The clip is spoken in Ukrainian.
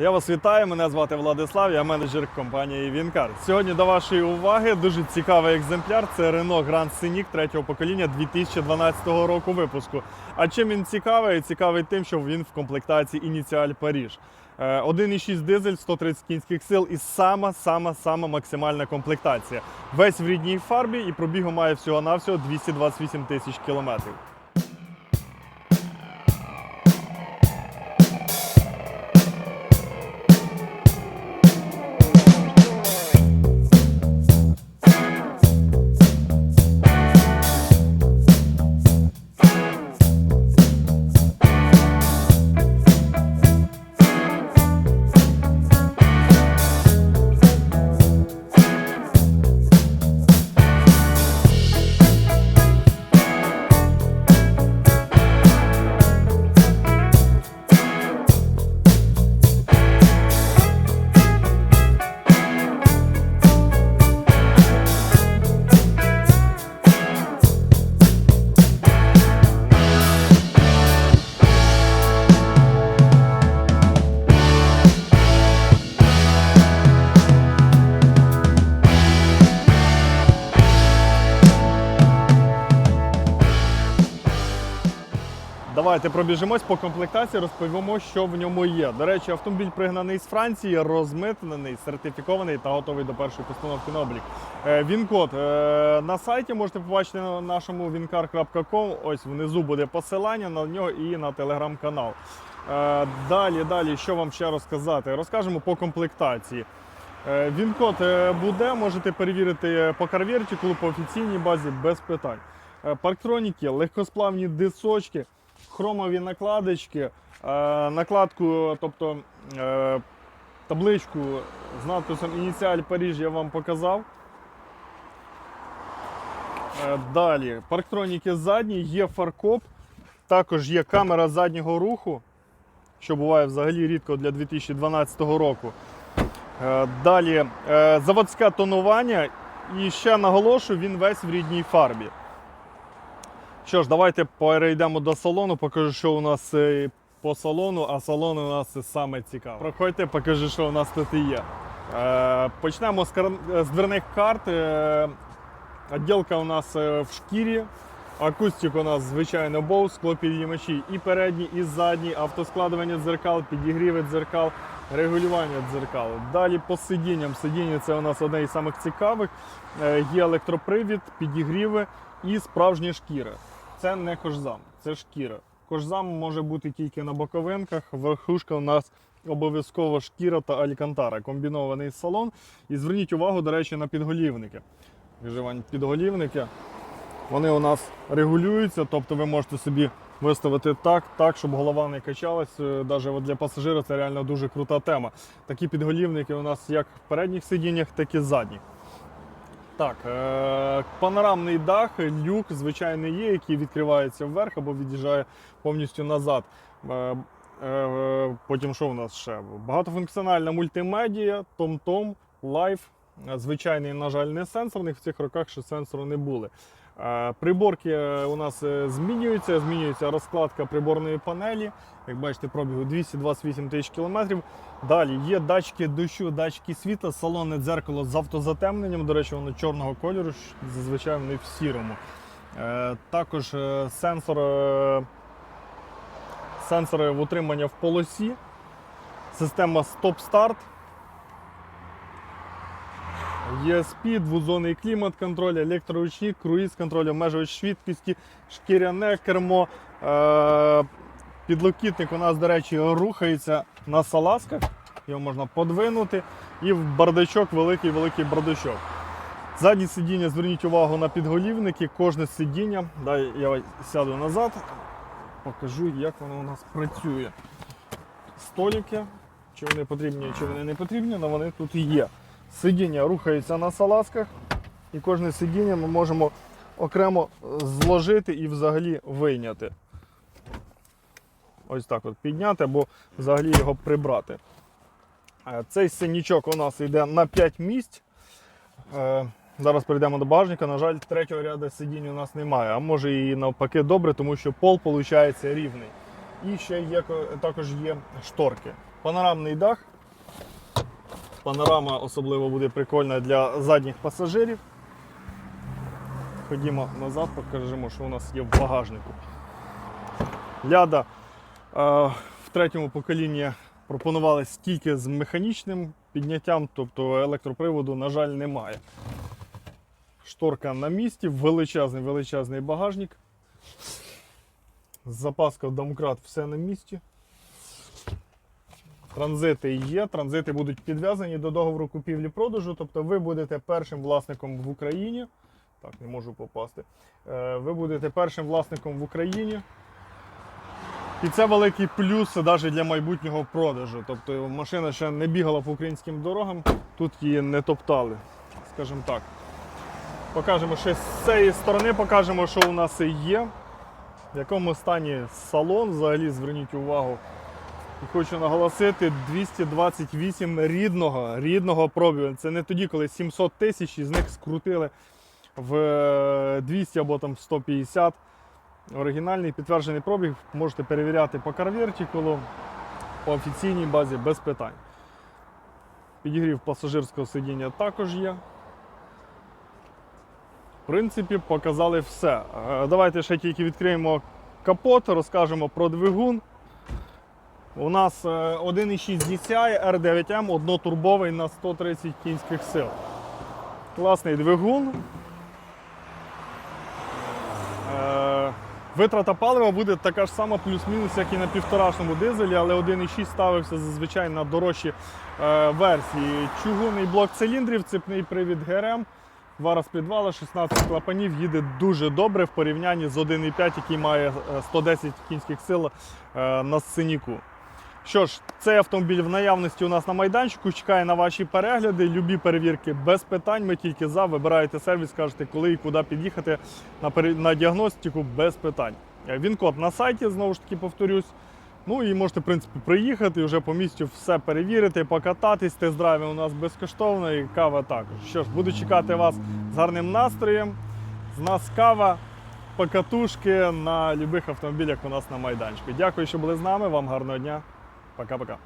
Я вас вітаю, мене звати Владислав, я менеджер компанії Вінкар. Сьогодні до вашої уваги дуже цікавий екземпляр. Це Renault Grand Scenic третього покоління 2012 року випуску. А чим він цікавий? Цікавий тим, що він в комплектації Ініціаль Паріж. Е, 1,6 дизель, 130 кінських сил і сама, сама, сама максимальна комплектація. Весь в рідній фарбі і пробігу має всього-навсього 228 тисяч кілометрів. Давайте пробіжимось по комплектації, розповімо, що в ньому є. До речі, автомобіль пригнаний з Франції, розмитнений, сертифікований та готовий до першої постановки на облік. Е, Він-код е, на сайті можете побачити на нашому wincar.com. Ось внизу буде посилання на нього і на телеграм-канал. Е, Далі, далі, що вам ще розказати? Розкажемо по комплектації. Він-код буде, можете перевірити по карвертикулу, по офіційній базі без питань. Парктроніки, легкосплавні дисочки, хромові накладочки, е, накладку, тобто е, табличку з надписом Ініціаль Паріж я вам показав. Е, Далі, парктроніки задні, є фаркоп, також є камера заднього руху, що буває взагалі рідко для 2012 року. Далі заводське тонування. І ще наголошую, він весь в рідній фарбі. Що ж, давайте перейдемо до салону, покажу, що у нас е, по салону, а салон у нас саме цікаве. Проходьте, покажу, що у нас тут є. Е, Почнемо з, з дверних карт. Е, Отділка у нас е, в шкірі. Акустик у нас звичайно боу, склопідіймачі і передні, і задні, автоскладування дзеркал, підігріви дзеркал, регулювання дзеркал. Далі по сидінням. Сидіння це у нас одне із самих цікавих. Е, Є електропривід, підігріви і справжня шкіра. Це не кожзам, це шкіра. Кожзам може бути тільки на боковинках. Верхушка у нас обов'язково шкіра та алькантара. Комбінований салон. І зверніть увагу, до речі, на підголівники. Вживань підголівники. Вони у нас регулюються, тобто ви можете собі виставити так, так, щоб голова не качалась. Навіть для пасажира це реально дуже крута тема. Такі підголівники у нас як в передніх сидіннях, так і задніх. Так, е- панорамний дах, люк, звичайно, є, який відкривається вверх або від'їжджає повністю назад. Е- е- потім що у нас ще? Багатофункціональна мультимедія, том-том, лайф. Звичайний, на жаль, не сенсорних В цих роках ще сенсору не були. Приборки е, у нас е, змінюються, змінюється розкладка приборної панелі. Як бачите, пробігу 228 тисяч кілометрів. Далі є датчики дощу, датчики світла, салонне дзеркало з автозатемненням. До речі, воно чорного кольору, зазвичай вони в сірому. Е, Також сенсор, сенсори в утримання в полосі, система стоп-старт. ESP, двозонний клімат-контроль, електроручник, круїз-контроль, обмежувач швидкості, шкіряне кермо. Е, Підлокітник у нас, до речі, рухається на салазках. Його можна подвинути. І в бардачок великий-великий бардачок. Задні сидіння, зверніть увагу на підголівники, кожне сидіння. Дай я сяду назад, покажу, як воно у нас працює. Столики, чи вони потрібні, чи вони не потрібні, але вони тут і є. Сидіння рухається на салазках, і кожне сидіння ми можемо окремо зложити і взагалі вийняти. Ось так от підняти або взагалі його прибрати. Е, Цей синічок у нас йде на 5 місць. Е, Зараз перейдемо до багажника. На жаль, третього ряду сидінь у нас немає. А може і навпаки добре, тому що пол виходить рівний. І ще є також є шторки. Панорамний дах. Панорама особливо буде прикольна для задніх пасажирів. Ходімо назад, покажемо, що у нас є в багажнику. Ляда е, в третьому поколінні пропонувалась тільки з механічним підняттям, тобто електроприводу, на жаль, немає. Шторка на місці, величезний величезний багажник. Запаска домкрат все на місці. Транзити є, транзити будуть підв'язані до договору купівлі-продажу, тобто ви будете першим власником в Україні. Так, не можу попасти. Е, Ви будете першим власником в Україні. І це великий плюс навіть для майбутнього продажу. Тобто машина ще не бігала по українським дорогам, тут її не топтали, скажімо так. Покажемо ще з цієї сторони, покажемо, що у нас є. В якому стані салон, взагалі зверніть увагу. Хочу наголосити, 228 рідного, рідного пробігу. Це не тоді, коли 700 тисяч із них скрутили в е, 200 або там 150. Оригінальний підтверджений пробіг можете перевіряти по карвертикулу, по офіційній базі без питань. Підігрів пасажирського сидіння також є. В принципі, показали все. Е, Давайте ще тільки відкриємо капот, розкажемо про двигун. У нас е, 1,6 DCI R9M, однотурбовий на 130 кінських сил. Класний двигун. Е, Витрата палива буде така ж сама, плюс-мінус, як і на півторашному дизелі, але 1,6 ставився зазвичай на дорожчі е, версії. Чугунний блок циліндрів, цепний привід ГРМ, два підвала, 16 клапанів, їде дуже добре в порівнянні з 1,5, який має е, 110 кінських сил е, на синіку. Що ж, цей автомобіль в наявності у нас на майданчику. Чекає на ваші перегляди. Любі перевірки без питань. Ми тільки за. Вибираєте сервіс, кажете, коли і куди під'їхати на, пере- на діагностику без питань. Е, Він код на сайті, знову ж таки повторюсь. Ну і можете, в принципі, приїхати вже по місцю все перевірити, покататись. Тест-драйви у нас безкоштовно і кава також. Що ж, буду чекати вас з гарним настроєм. З нас кава, покатушки на любих автомобілях у нас на майданчику. Дякую, що були з нами. Вам гарного дня. Пока-пока.